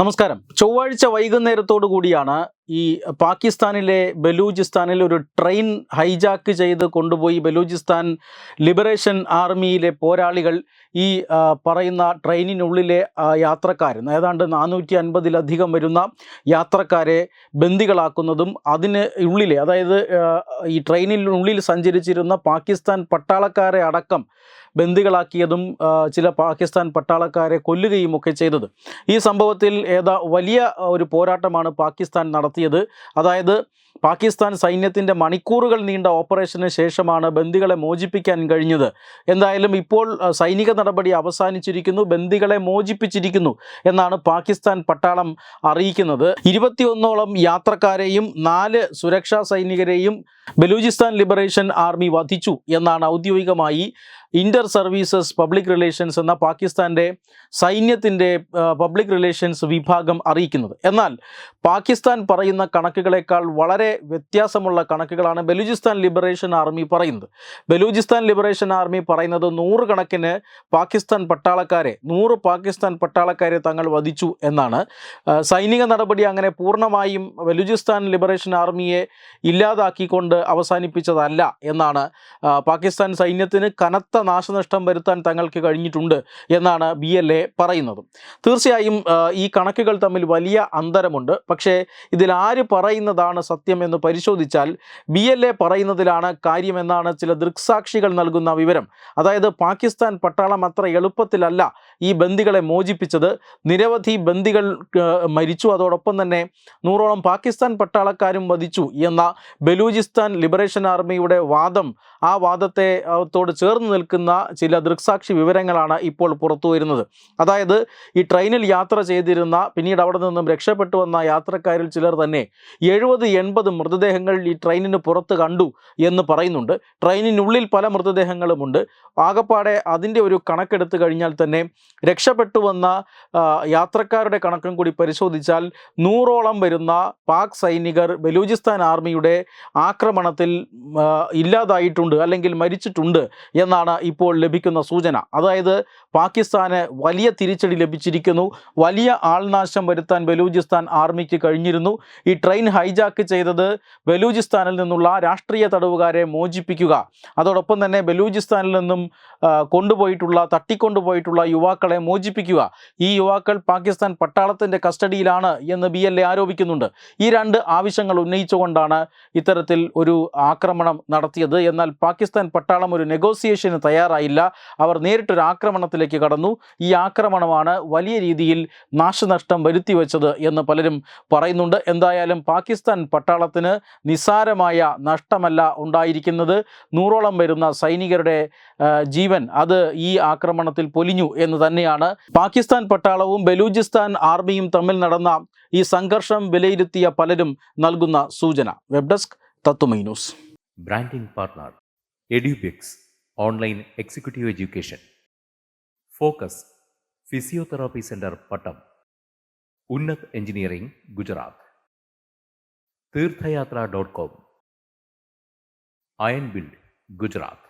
നമസ്കാരം. ചൊവ്വാഴ്ച വൈകുന്നേരത്തോടു കൂടിയാണ് ഈ പാകിസ്ഥാനിലെ ബലൂചിസ്ഥാനിൽ ഒരു ട്രെയിൻ ഹൈജാക്ക് ചെയ്ത് കൊണ്ടുപോയി. ബലൂചിസ്ഥാൻ ലിബറേഷൻ ആർമിയിലെ പോരാളികൾ ഈ പറയുന്ന ട്രെയിനിനുള്ളിലെ യാത്രക്കാർ ഏതാണ്ട് നാനൂറ്റി അൻപതിലധികം വരുന്ന യാത്രക്കാരെ ബന്ദികളാക്കുന്നതും അതിന് ഉള്ളിലെ അതായത് ഈ ട്രെയിനിനുള്ളിൽ സഞ്ചരിച്ചിരുന്ന പാകിസ്ഥാൻ പട്ടാളക്കാരെ അടക്കം ബന്ദികളാക്കിയതും ചില പാകിസ്ഥാൻ പട്ടാളക്കാരെ കൊല്ലുകയും ഒക്കെ ചെയ്തത്. ഈ സംഭവത്തിൽ ഏതാ വലിയ ഒരു പോരാട്ടമാണ് പാകിസ്ഥാൻ നടത്തിയത്. അതായത് പാകിസ്ഥാൻ സൈന്യത്തിന്റെ മണിക്കൂറുകൾ നീണ്ട ഓപ്പറേഷന് ശേഷമാണ് ബന്ദികളെ മോചിപ്പിക്കാൻ കഴിഞ്ഞത്. എന്തായാലും ഇപ്പോൾ സൈനിക നടപടി അവസാനിച്ചിരിക്കുന്നു ബന്ദികളെ മോചിപ്പിച്ചിരിക്കുന്നു എന്നാണ് പാകിസ്ഥാൻ പട്ടാളം അറിയിക്കുന്നത്. ഇരുപത്തിയൊന്നോളം യാത്രക്കാരെയും നാല് സുരക്ഷാ സൈനികരെയും ബലൂചിസ്ഥാൻ ലിബറേഷൻ ആർമി വധിച്ചു എന്നാണ് ഔദ്യോഗികമായി ഇന്റർ സർവീസസ് പബ്ലിക് റിലേഷൻസ് എന്ന പാകിസ്ഥാന്റെ സൈന്യത്തിന്റെ പബ്ലിക് റിലേഷൻസ് വിഭാഗം അറിയിക്കുന്നത്. എന്നാൽ പാകിസ്ഥാൻ പറയുന്ന കണക്കുകളേക്കാൾ വളരെ വ്യത്യാസമുള്ള കണക്കുകളാണ് ബലൂചിസ്ഥാൻ ലിബറേഷൻ ആർമി പറയുന്നത്. ബലൂചിസ്ഥാൻ ലിബറേഷൻ ആർമി പറയുന്നത് നൂറുകണക്കിന് പാകിസ്ഥാൻ പട്ടാളക്കാരെ നൂറ് പാകിസ്ഥാൻ പട്ടാളക്കാരെ തങ്ങൾ വധിച്ചു എന്നാണ്. സൈനിക നടപടി അങ്ങനെ പൂർണമായും ബലൂചിസ്ഥാൻ ലിബറേഷൻ ആർമിയെ ഇല്ലാതാക്കിക്കൊണ്ട് അവസാനിപ്പിച്ചതല്ല എന്നാണ് പാകിസ്ഥാൻ സൈന്യത്തിന് കനത്ത നാശനഷ്ടം വരുത്താൻ തങ്ങൾക്ക് കഴിഞ്ഞിട്ടുണ്ട് എന്നാണ് ബി എൽ എ പറയുന്നത്. തീർച്ചയായും ഈ കണക്കുകൾ തമ്മിൽ വലിയ അന്തരമുണ്ട്. പക്ഷേ ഇതിൽ ആര് പറയുന്നതാണ് സത്യം എന്ന് പരിശോധിച്ചാൽ ബി എൽ എ പറയുന്നതിലാണ് കാര്യമെന്നാണ് ചില ദൃക്സാക്ഷികൾ നൽകുന്ന വിവരം. അതായത് പാകിസ്ഥാൻ പട്ടാളം അത്ര എളുപ്പത്തിലല്ല ഈ ബന്ദികളെ മോചിപ്പിച്ചത്. നിരവധി ബന്ദികൾ മരിച്ചു. അതോടൊപ്പം തന്നെ നൂറോളം പാകിസ്ഥാൻ പട്ടാളക്കാരും വധിച്ചു എന്ന ബലൂചിസ്ഥാൻ ലിബറേഷൻ ആർമിയുടെ വാദം. ആ വാദത്തെ അതോട് ചേർന്ന് നിൽക്കുന്ന ചില ദൃക്സാക്ഷി വിവരങ്ങളാണ് ഇപ്പോൾ പുറത്തു വരുന്നത്. അതായത് ഈ ട്രെയിനിൽ യാത്ര ചെയ്തിരുന്ന പിന്നീട് അവിടെ നിന്നും രക്ഷപ്പെട്ടു വന്ന യാത്രക്കാരിൽ ചിലർ തന്നെ എഴുപത് എൺപത് മൃതദേഹങ്ങൾ ഈ ട്രെയിനിന് പുറത്ത് കണ്ടു എന്ന് പറയുന്നുണ്ട്. ട്രെയിനിനുള്ളിൽ പല മൃതദേഹങ്ങളുമുണ്ട്. ആകപ്പാടെ അതിന്റെ ഒരു കണക്കെടുത്ത് കഴിഞ്ഞാൽ തന്നെ രക്ഷപ്പെട്ടു വന്ന യാത്രക്കാരുടെ കണക്കും കൂടി പരിശോധിച്ചാൽ നൂറോളം വരുന്ന പാക് സൈനികർ ബലൂചിസ്ഥാൻ ആർമിയുടെ ആക്രമണത്തിൽ ഇല്ലാതായിട്ടുണ്ട് അല്ലെങ്കിൽ മരിച്ചിട്ടുണ്ട് എന്നാണ് ഇപ്പോൾ ലഭിക്കുന്ന സൂചന. അതായത് പാകിസ്ഥാന് വലിയ തിരിച്ചടി ലഭിച്ചിരിക്കുന്നു. വലിയ ആൾനാശം വരുത്താൻ ബലൂചിസ്ഥാൻ ആർമിക്ക് കഴിഞ്ഞിരുന്നു. ഈ ട്രെയിൻ ഹൈജാക്ക് ചെയ്തത് ബലൂചിസ്ഥാനിൽ നിന്നുള്ള രാഷ്ട്രീയ തടവുകാരെ മോചിപ്പിക്കുക. അതോടൊപ്പം തന്നെ ബലൂചിസ്ഥാനിൽ നിന്നും കൊണ്ടുപോയിട്ടുള്ള തട്ടിക്കൊണ്ടുപോയിട്ടുള്ള യുവാക്കളെ മോചിപ്പിക്കുക. ഈ യുവാക്കൾ പാകിസ്ഥാൻ പട്ടാളത്തിന്റെ കസ്റ്റഡിയിലാണ് എന്ന് ബി ആരോപിക്കുന്നുണ്ട്. ഈ രണ്ട് ആവശ്യങ്ങൾ ഉന്നയിച്ചുകൊണ്ടാണ് ഇത്തരത്തിൽ ഒരു ആക്രമണം നടത്തിയത്. എന്നാൽ പാകിസ്ഥാൻ പട്ടാളം ഒരു നെഗോസിയേഷന് തയ്യാറായില്ല. അവർ നേരിട്ടൊരു ആക്രമണത്തിലേക്ക് കടന്നു. ഈ ആക്രമണമാണ് വലിയ രീതിയിൽ നാശനഷ്ടം വരുത്തി വെച്ചത് എന്ന് പലരും പറയുന്നുണ്ട്. എന്തായാലും പാകിസ്ഥാൻ പട്ടാളത്തിന് നിസ്സാരമായ നഷ്ടമല്ല ഉണ്ടായിരിക്കുന്നത്. നൂറോളം വരുന്ന സൈനികരുടെ ജീവൻ അത് ഈ ആക്രമണത്തിൽ പൊലിഞ്ഞു എന്ന് തന്നെയാണ്. പാകിസ്ഥാൻ പട്ടാളവും ബലൂചിസ്ഥാൻ ആർമിയും തമ്മിൽ നടന്ന ഈ സംഘർഷം വിലയിരുത്തിയ പലരും നൽകുന്ന സൂചന. വെബ് ഡെസ്ക് തത്തുമൈ news. Branding partner Edubix online executive education. Focus physiotherapy centre Pattom. Unnath engineering Gujarat. Theerthayathra dot com. Iron build Gujarat.